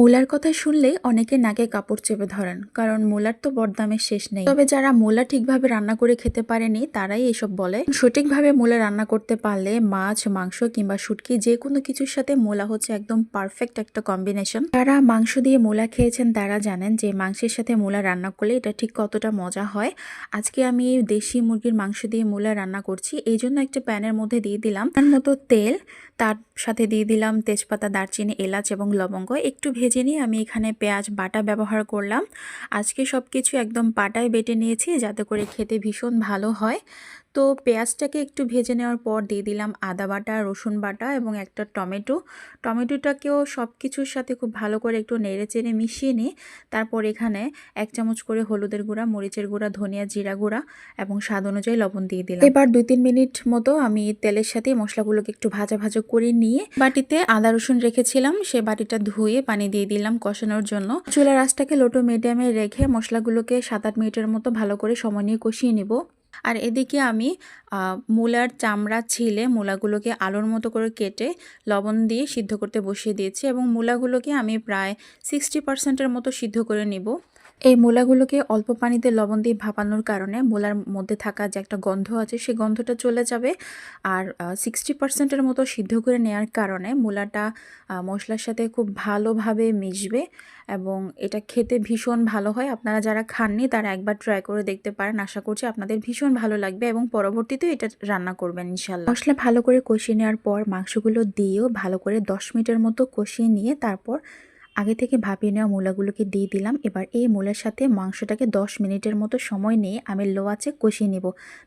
মূলার কথা শুনলেই অনেকে নাকে কাপড় চেপে ধরেন, কারণ মূলার তো বরদামের শেষ নেই। তবে যারা মূলা ঠিকভাবে রান্না করে খেতে পারেনি, তারাই এসব বলে। সঠিকভাবে মূলা রান্না করতে পারলে মাছ, মাংস কিংবা শুটকি যে কোনো কিছুর সাথে মূলা হচ্ছে একদম পারফেক্ট একটা কম্বিনেশন যারা মাংস দিয়ে মূলা খেয়েছেন, তারা জানেন যে মাংসের সাথে মূলা রান্না করলে এটা ঠিক কতটা মজা হয়। আজকে আমি দেশি মুরগির মাংস দিয়ে মূলা রান্না করছি, এই জন্য একটা প্যানের মধ্যে দিয়ে দিলাম। তার মতো তেল, তার সাথে দিয়ে দিলাম তেজপাতা, দারচিনি, এলাচ এবং লবঙ্গ। একটু ভেজে নিয়ে আমি এখানে পেঁয়াজ বাটা ব্যবহার করলাম। আজকে সব কিছু একদম বাটায় বেটে নিয়েছি যাতে করে খেতে ভীষণ ভালো হয়। তো পেঁয়াজটাকে একটু ভেজে নেওয়ার পর দিয়ে দিলাম আদা বাটা, রসুন বাটা এবং একটা টমেটো। টমেটোটাকেও সব কিছুর সাথে খুব ভালো করে একটু নেড়ে চেড়ে মিশিয়ে নিয়ে তারপর এখানে এক চামচ করে হলুদের গুঁড়া, মরিচের গুঁড়া, ধনিয়া জিরা গুঁড়া এবং স্বাদ অনুযায়ী লবণ দিয়ে দিলাম। এবার দুই তিন মিনিট মতো আমি তেলের সাথে মশলাগুলোকে একটু ভাজা ভাজা করে নিয়ে বাটিতে আদা, রসুন রেখেছিলাম। সে বাটিটা ধুয়ে পানি দিয়ে দিলাম কষানোর জন্য। চুলার আঁচটাকে লোটো মিডিয়ামে রেখে মশলাগুলোকে সাত আট মিনিটের মতো ভালো করে সময় নিয়ে কষিয়ে নিব। আর এদিকে আমি মূলার চামড়া ছিলে মূলাগুলোকে আলোর মতো করে কেটে লবণ দিয়ে সিদ্ধ করতে বসিয়ে দিয়েছি এবং মূলাগুলোকে আমি প্রায় সিক্সটি পার্সেন্টের মতো সিদ্ধ করে নিব। এই মূলাগুলোকে অল্প পানিতে লবণ দিয়ে ভাপানোর কারণে মূলার মধ্যে থাকা যে একটা গন্ধ আছে সেই গন্ধটা চলে যাবে। আর সিক্সটি পার্সেন্টের মতো সিদ্ধ করে নেওয়ার কারণে মূলাটা মশলার সাথে খুব ভালোভাবে মিশবে এবং এটা খেতে ভীষণ ভালো হয়। আপনারা যারা খাননি, তারা একবার ট্রাই করে দেখতে পারেন। আশা করছি আপনাদের ভীষণ ভালো লাগবে এবং পরবর্তীতেও এটা রান্না করবেন ইনশাল্লাহ মশলা ভালো করে কষিয়ে নেওয়ার পর মাংসগুলো দিয়েও ভালো করে দশ মিনিটের মতো কষিয়ে নিয়ে তারপর আগে থেকে ভাপিয়ে নেওয়া মূলাগুলোকে দিয়ে দিলাম। এবার এই মূলার সাথে মাংসটাকে 10 মিনিটের মতো সময় নিয়ে আমি লো আছে কষিয়ে নিব।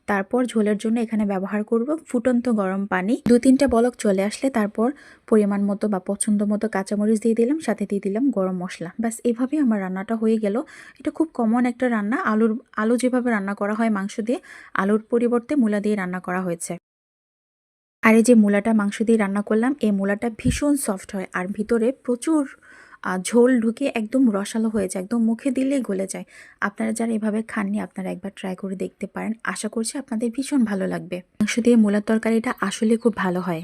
তারপর ঝোলের জন্য এখানে ব্যবহার করব ফুটন্ত গরম পানি। দু তিনটা বলক চলে আসলে তারপর পরিমাণ মতো বা পছন্দ মতো কাঁচামরিচ দিয়ে দিলাম, সাথে দিয়ে দিলাম গরম মশলা। ব্যাস এভাবেই আমার রান্নাটা হয়ে গেল। এটা খুব কমন একটা রান্না। আলুর, আলু যেভাবে রান্না করা হয় মাংস দিয়ে, আলুর পরিবর্তে মূলা দিয়ে রান্না করা হয়েছে। আর এই যে মূলাটা মাংস দিয়ে রান্না করলাম, এই মূলাটা ভীষণ সফট হয়। আর ভিতরে প্রচুর ঝোল ঢুকে একদম রসালো হয়ে যায়, একদম মুখে দিলেই গলে যায়। আপনারা যারা এভাবে খাননি, আপনারা একবার ট্রাই করে দেখতে পারেন। আশা করছি আপনাদের ভীষণ ভালো লাগবে। মাংস দিয়ে মূলার তরকারিটা আসলে খুব ভালো হয়।